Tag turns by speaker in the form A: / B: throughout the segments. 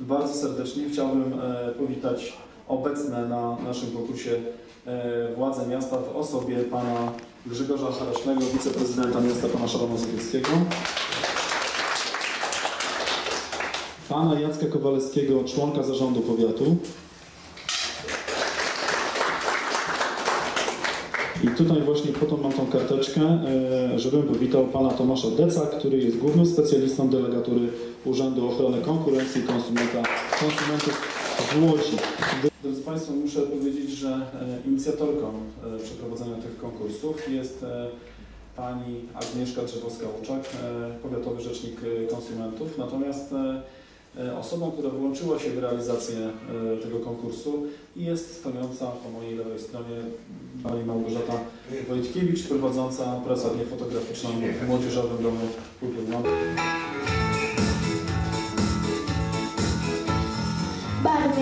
A: Bardzo serdecznie chciałbym e, powitać obecne na naszym konkursie e, władze miasta w osobie pana Grzegorza Haraśnego, wiceprezydenta miasta Tomasza Mazowieckiego. Pana Jacka Kowalewskiego, członka zarządu powiatu. I tutaj właśnie po to mam tą karteczkę, e, żebym powitał pana Tomasza Deca, który jest głównym specjalistą delegatury Urzędu Ochrony Konkurencji i Konsumenta, Konsumentów w Łodzi. Drodzy Państwo, muszę powiedzieć, że e, inicjatorką e, przeprowadzenia tych konkursów jest e, pani Agnieszka Drzewowska-Łuczak, powiatowy rzecznik konsumentów. Natomiast osobą, która włączyła się w realizację tego konkursu i jest stojąca po mojej lewej stronie pani Małgorzata Wojtkiewicz, prowadząca pracownię fotograficzną w Młodzieżowym Domu Kultury.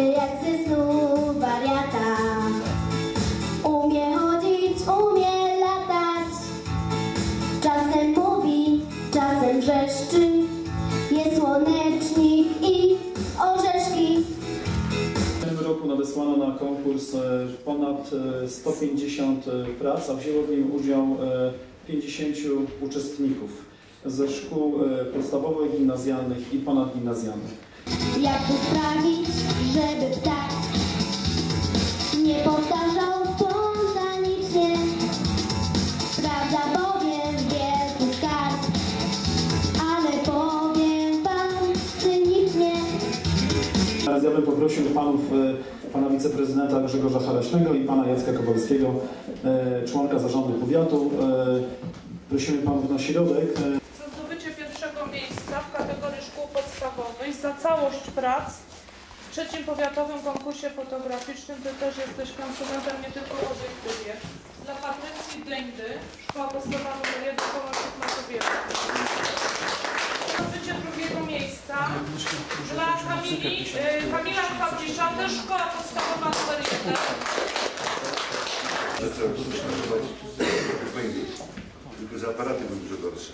B: Barwy jak ze wariata. Umie chodzić, umie latać. Czasem czasem wrzeszczy. Jest słonecznik i orzeszki.
A: W tym roku nadesłano na konkurs e, ponad e, 150 prac, a wzięło w nim udział e, 50 uczestników ze szkół e, podstawowych, gimnazjalnych i ponadgimnazjalnych.
B: Jak to sprawić, żeby ptak Nie powtarzał spontanicznie Prawda bowiem wielki skarb Ale powiem wam cynicznie
A: Teraz ja bym poprosił panów, e, pana wiceprezydenta Grzegorza Haraśnego i pana Jacka Kowalskiego, e, członka zarządu powiatu. E, Prosimy panów na środek. E,
C: za zdobycie pierwszego miejsca w kategorii szkół podstawowych za całość prac w trzecim powiatowym konkursie fotograficznym. Ty też jesteś konsumentem nie tylko w obiektywie. Dla Patrycji Dędy, szkoła podstawowa nr 1 Kołaszów Mazowiecki. Zdobycie drugiego miejsca dla Kamili, y, Kamila Kwapcisza, też szkoła podstawowa nr 1.
D: Tylko, że aparaty były dużo gorsze.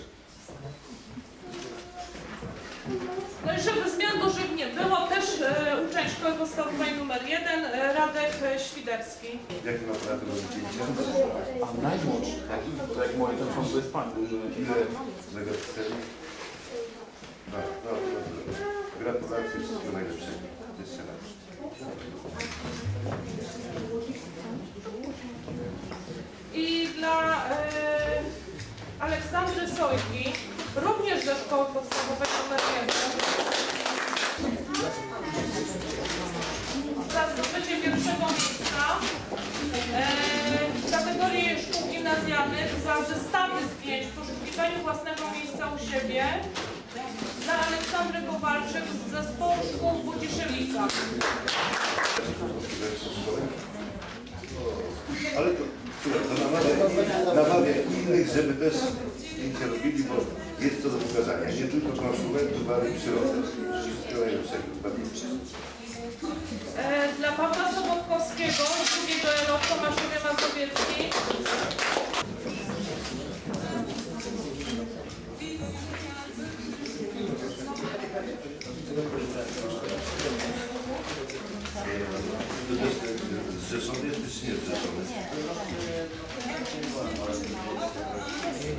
C: No i żeby zmian dużych nie było, też e, uczeń szkoły podstawowej numer 1, e, Radek Świderski.
D: Jakie ma aparaty do zdjęcia?
A: A najmłodszy, tak jak moje, ten pan to jest pan duży.
D: Ile megapikseli? No, no, no, Gratulacje, wszystkiego najlepszego. Jeszcze raz.
C: I dla e, Aleksandry Sojki, również ze szkoły podstawowej numer 1. Za zdobycie pierwszego miejsca e, w kategorii gimnazjalnych za zestawy zdjęć w poszukiwaniu własnego miejsca u siebie dla Aleksandry Kowalczyk z zespołu szkół w Budziszelicach.
D: Ale to, to namawia, innych, żeby też zdjęcia robili, bo jest co do pokazania. Nie tylko konsumentów, ale i przyrodę.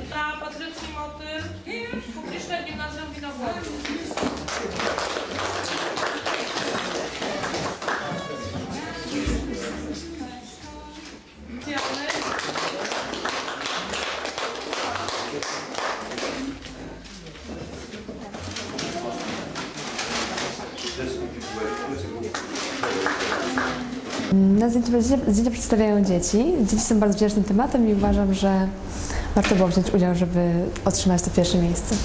C: Dla Patrycji Motyl, Publiczne Gimnazjum Winogradów.
E: Zdjęciu zdjęcia, zdjęcia przedstawiają dzieci. Dzieci są bardzo wdzięcznym tematem i uważam, że warto było wziąć udział, żeby otrzymać to pierwsze miejsce.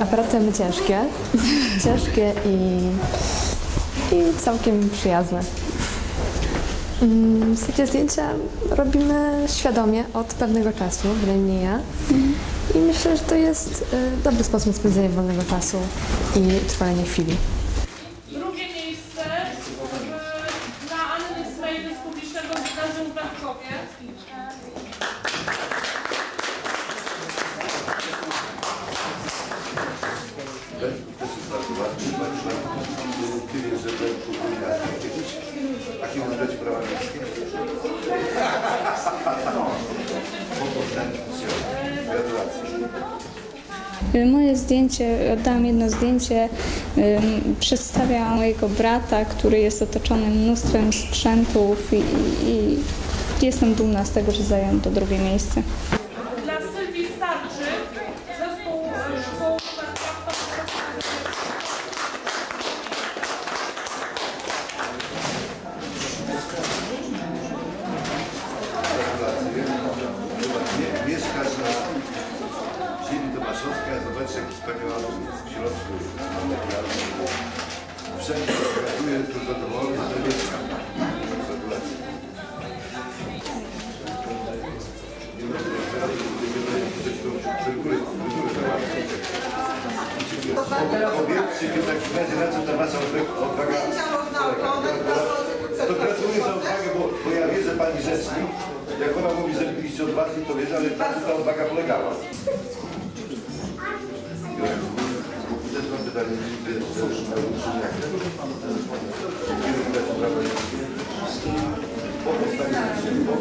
E: Aparaty ciężkie. ciężkie i, i całkiem przyjazne. Mm, Takie zdjęcia robimy świadomie od pewnego czasu, bynajmniej ja. I myślę, że to jest y, dobry sposób na spędzenia wolnego czasu i trwania chwili.
C: Drugie miejsce dla Anny Smejdy z publicznego gimnazjum w Blankowie.
D: Też jest bardzo ważny, ważny. Ty wiesz, że byłem w publikacji kiedyś. Kim zdać prawa? Gratulacje.
F: Moje zdjęcie, oddałam jedno zdjęcie, przedstawia mojego brata, który jest otoczony mnóstwem sprzętów i, i, jestem dumna z tego, że zajął to drugie miejsce.
D: Zobacz jaki wspaniała różnica w środku. Wszędzie gratuluję, jestem zadowolony, że mieszkam. Gratulacje. Powiedzcie mi w takim razie, na co ta wasza odwaga to gratuluję za odwagę, bo, bo ja wierzę pani rzecznik. Jak ona mówi, że byliście odważni, to wierzę, ale na co ta odwaga polegała? Uczniaki? Kiedy widać prawo Po powstaniu się, po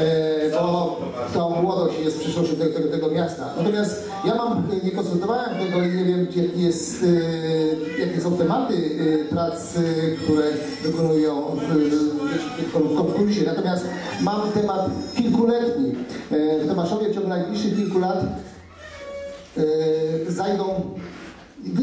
G: e, bo to młodość jest przyszłością tego, tego, tego miasta. Natomiast ja mam, nie konsultowałem tego i nie wiem, jakie, jest, e, jakie są tematy e, prac, e, które wykonują w, konkursie. Natomiast mam temat kilkuletni. W Tomaszowie w ciągu najbliższych kilku lat zajdą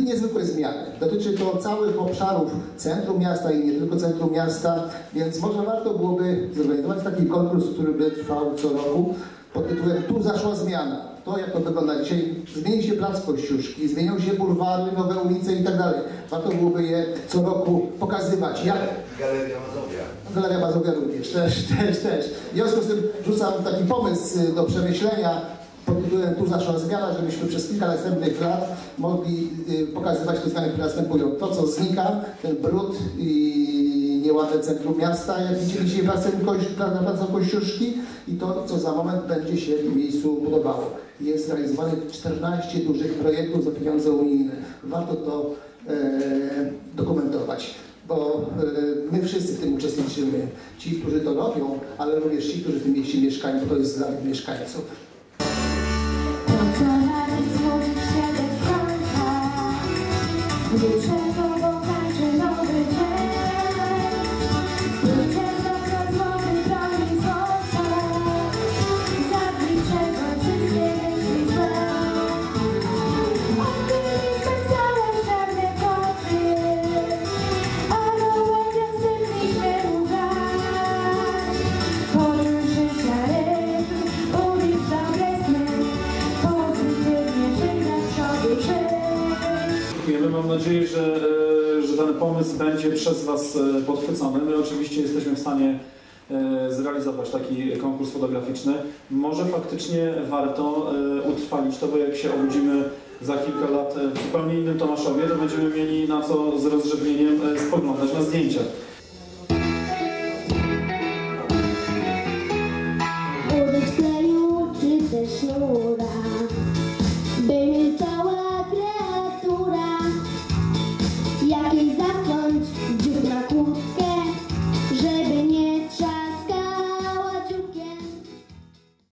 G: niezwykłe zmiany. Dotyczy to całych obszarów centrum miasta i nie tylko centrum miasta, więc może warto byłoby zorganizować taki konkurs, który by trwał co roku pod tytułem Tu zaszła zmiana. To jak to wygląda dzisiaj, zmieni się plac Kościuszki, zmienią się bulwary, nowe ulice i tak dalej. Warto byłoby je co roku pokazywać, jak
D: Galeria Mazowia.
G: Galeria Mazowia również, też, też, też. W związku z tym rzucam taki pomysł y, do przemyślenia pod tytułem Tu zaszła zmiana, żebyśmy przez kilka następnych lat mogli y, pokazywać te zmiany, które następują. To, co znika, ten brud i nieładne centrum miasta, jak widzicie dzisiaj Koś- na placem Kościuszki i to, co za moment będzie się w tym miejscu budowało. Jest realizowanych 14 dużych projektów za pieniądze unijne. Warto to e, dokumentować bo e, my wszyscy w tym uczestniczymy. Ci, którzy to robią, ale również ci, którzy w tym mieście mieszkają, bo to jest dla mieszkańców.
B: To
A: będzie przez Was e, podchwycony. My oczywiście jesteśmy w stanie e, zrealizować taki konkurs fotograficzny. Może faktycznie warto e, utrwalić to, bo jak się obudzimy za kilka lat w zupełnie innym Tomaszowie, to będziemy mieli na co z rozrzewnieniem spoglądać na zdjęcia.